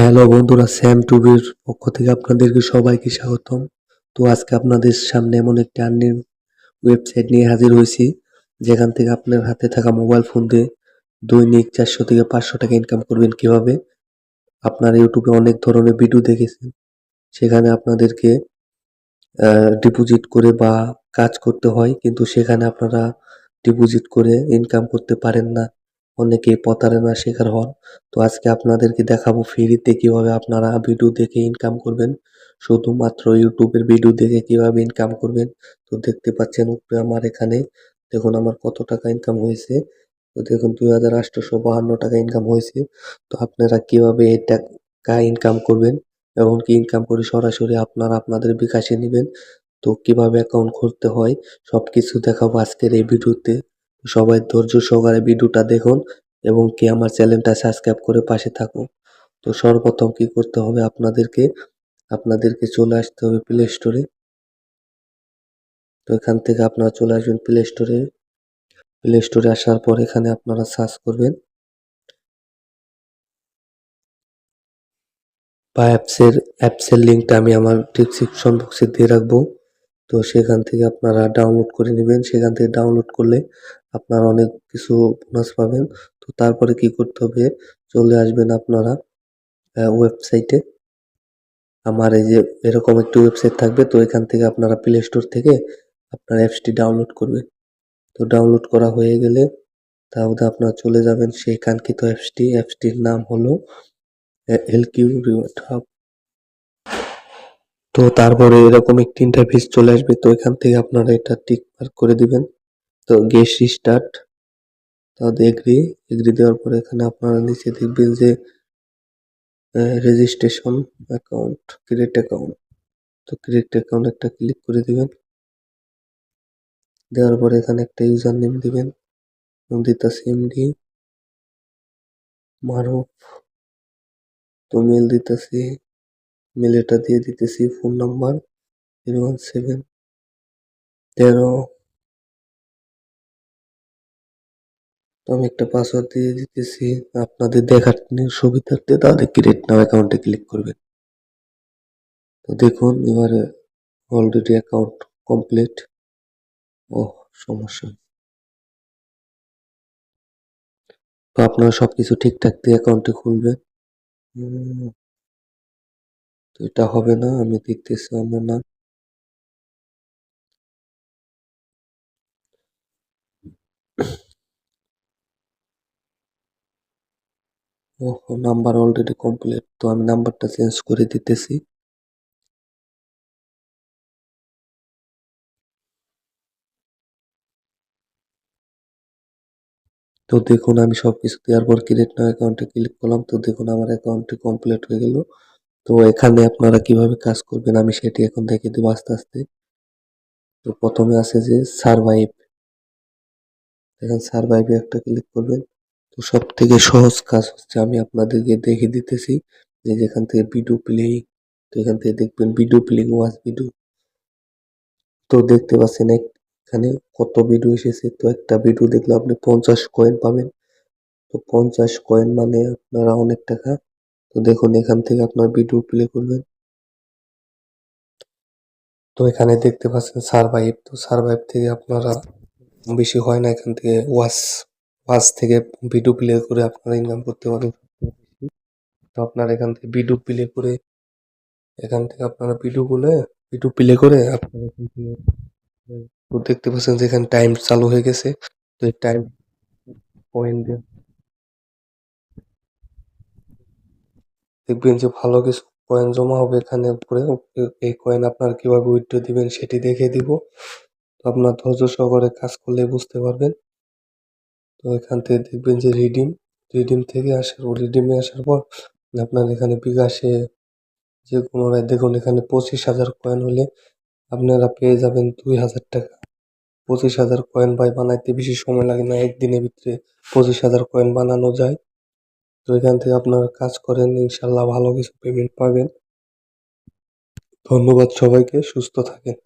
Hello বন্ধুরা Sam টুবির পক্ষ থেকে আপনাদেরকে সবাইকে স্বাগতম। তো আজকে আপনাদের সামনে এমন একটি আর্নিং ওয়েবসাইট নিয়ে হাজির হয়েছি, যেখান থেকে আপনার হাতে থাকা মোবাইল ফোন দিয়ে দৈনিক চারশো থেকে পাঁচশো টাকা ইনকাম করবেন কীভাবে। আপনারা ইউটিউবে অনেক ধরনের ভিডিও দেখেছেন, সেখানে আপনাদেরকে ডিপোজিট করে বা কাজ করতে হয়, কিন্তু সেখানে আপনারা ডিপোজিট করে ইনকাম করতে পারেন না। অনেকেই প্রতারণার শিকার হন। তো আজকে আপনাদেরকে দেখাবো ফ্রিতে কীভাবে আপনারা ভিডিও দেখে ইনকাম করবেন। শুধুমাত্র ইউটিউবের ভিডিও দেখে কীভাবে ইনকাম করবেন। তো দেখতে পাচ্ছেন আমার এখানে, দেখুন আমার কত টাকা ইনকাম হয়েছে। তো দেখুন দুই হাজার আটশোশো বাহান্ন টাকা ইনকাম হয়েছে। তো আপনারা কীভাবে এই টাকা ইনকাম করবেন এবং কি ইনকাম করে সরাসরি আপনারা আপনাদের বিকাশে নেবেন। তো কীভাবে অ্যাকাউন্ট খুলতে হয় সব কিছু দেখাবো আজকের এই ভিডিওতে। সবাই ধৈর্য সহকারে ভিডিওটা দেখুন এবং কি আমার চ্যানেলটা সাবস্ক্রাইব করে পাশে থাকুন। তো সর্বপ্রথম কি করতে হবে আপনাদেরকে আপনাদেরকে চলে আসতে হবে প্লে স্টোরে তো এখান থেকে আপনারা চলে আসবেন প্লে স্টোরে প্লে স্টোরে আসার পর এখানে আপনারা সার্চ করবেন বা অ্যাপসের অ্যাপসের লিঙ্কটা আমি আমার ডিসক্রিপশন বক্সে দিয়ে রাখব। তো সেখান থেকে আপনারা ডাউনলোড করে নেবেন। সেখান থেকে ডাউনলোড করলে আপনারা অনেক কিছু বোনাস পাবেন। তো তারপরে কি করতে হবে? চলে আসবেন আপনারা ওয়েবসাইটে আমার এই যে এরকম একটি ওয়েবসাইট থাকবে, তো এখান থেকে আপনারা প্লে স্টোর থেকে আপনার অ্যাপসটি ডাউনলোড করবেন। তো ডাউনলোড করা হয়ে গেলে তাহলে আপনারা চলে যাবেন সেই কাঙ্ক্ষিত অ্যাপসটি অ্যাপসটির নাম হলো এলকিউ রিওয়ার্ড হাব তো তারপরে এরকম একটি ইন্টারফেস চলে আসবে, তো এখান থেকে আপনারা এটা টিক মার্ক করে দিবেন। তো গেস স্টার্ট তাহলে এগ্রি এগ্রি দেওয়ার পরে এখানে আপনারা নিচে দেখবেন যে রেজিস্ট্রেশন অ্যাকাউন্ট ক্রিয়েট অ্যাকাউন্ট তো ক্রিয়েট অ্যাকাউন্ট একটা ক্লিক করে দিবেন। দেওয়ার পরে এখানে একটা ইউজার নেম দিবেন দিতাছি এমডি মারুফ। তো মেল দিতেছি মেল এটা দিয়ে দিতেছি phone number zero one seven তেরো। তো আমি একটা পাসওয়ার্ড দিয়ে দিতেছি, আপনাদের দেখার সুবিধার্থে তাহলে ক্রিয়েট নাও অ্যাকাউন্টে ক্লিক করবেন। তো দেখুন, এবারে অলরেডি অ্যাকাউন্ট কমপ্লিট ও সমস্যা। তো আপনারা সবকিছু ঠিকঠাক দিয়ে অ্যাকাউন্টে খুলবেন। তো এটা হবে না, আমি দেখতেছি আমার না। ও নাম্বার অলরেডি কমপ্লিট তো আমি নাম্বারটা চেঞ্জ করে দিতেছি। তো দেখুন, আমি সবকিছু দেওয়ার পর ক্রিয়েট নাও অ্যাকাউন্টে ক্লিক করলাম, তো দেখুন, আমার অ্যাকাউন্টটি কমপ্লিট হয়ে গেল। তো এখানে আপনারা কীভাবে কাজ করবেন আমি সেটি এখন দেখে দেবো আস্তে আস্তে। তো প্রথমে আছে যে সারভাইভ দেখেন সারভাইভে একটা ক্লিক করবেন। তো সব থেকে সহজ কাজ হচ্ছে আমি আপনাদেরকে দেখে দিতেছি যে যেখান থেকে ভিডিও প্লেইং তো এখান থেকে দেখবেন ভিডিও প্লেইং ওয়াচ ভিডিও তো দেখতে পাচ্ছেন এখানে কত ভিডিও এসেছে, তো একটা ভিডিও দেখলে আপনি পঞ্চাশ কয়েন পাবেন। তো পঞ্চাশ কয়েন মানে আপনারা অনেক টাকা তো দেখুন, এখান থেকে আপনার ভিডিও প্লে করবেন। তো এখানে দেখতে পাচ্ছেন সারভাইভ তো সারভাইভ থেকে আপনারা বেশি হয় না, এখান থেকে ওয়াস ওয়াচ থেকে ভিডিও প্লে করে আপনারা ইনকাম করতে পারেন তো আপনারা এখান থেকে ভিডিও প্লে করে, এখান থেকে আপনারা ভিডিও গুলো ভিডিও প্লে করে আপনারা এখান থেকে, তো দেখতে পাচ্ছেন যে এখানে টাইম চালু হয়ে গেছে। তো এই টাইম পয়েন্ট দিয়ে দেখবেন যে ভালো কিছু কয়েন জমা হবে এখানে উপরে। এই কয়েন আপনার কীভাবে উইথড্র দিবেন সেটি দেখে দিব। তো আপনার ধৈর্য সহকারে কাজ করলে বুঝতে পারবেন। তো এখান থেকে দেখবেন যে রিডিম রিডিম থেকে আসার পর রিডিমে আসার পর আপনার এখানে বিকাশে যে কোনো দেখুন এখানে পঁচিশ হাজার কয়েন হলে আপনারা পেয়ে যাবেন দুই হাজার টাকা। পঁচিশ হাজার কয়েন বাই বানাইতে বেশি সময় লাগে না, একদিনের ভিতরে পঁচিশ হাজার কয়েন বানানো যায়। তো এখান থেকে আপনারা কাজ করেন, ইনশাল্লাহ ভালো কিছু পেমেন্ট পাবেন। ধন্যবাদ সবাইকে, সুস্থ থাকেন।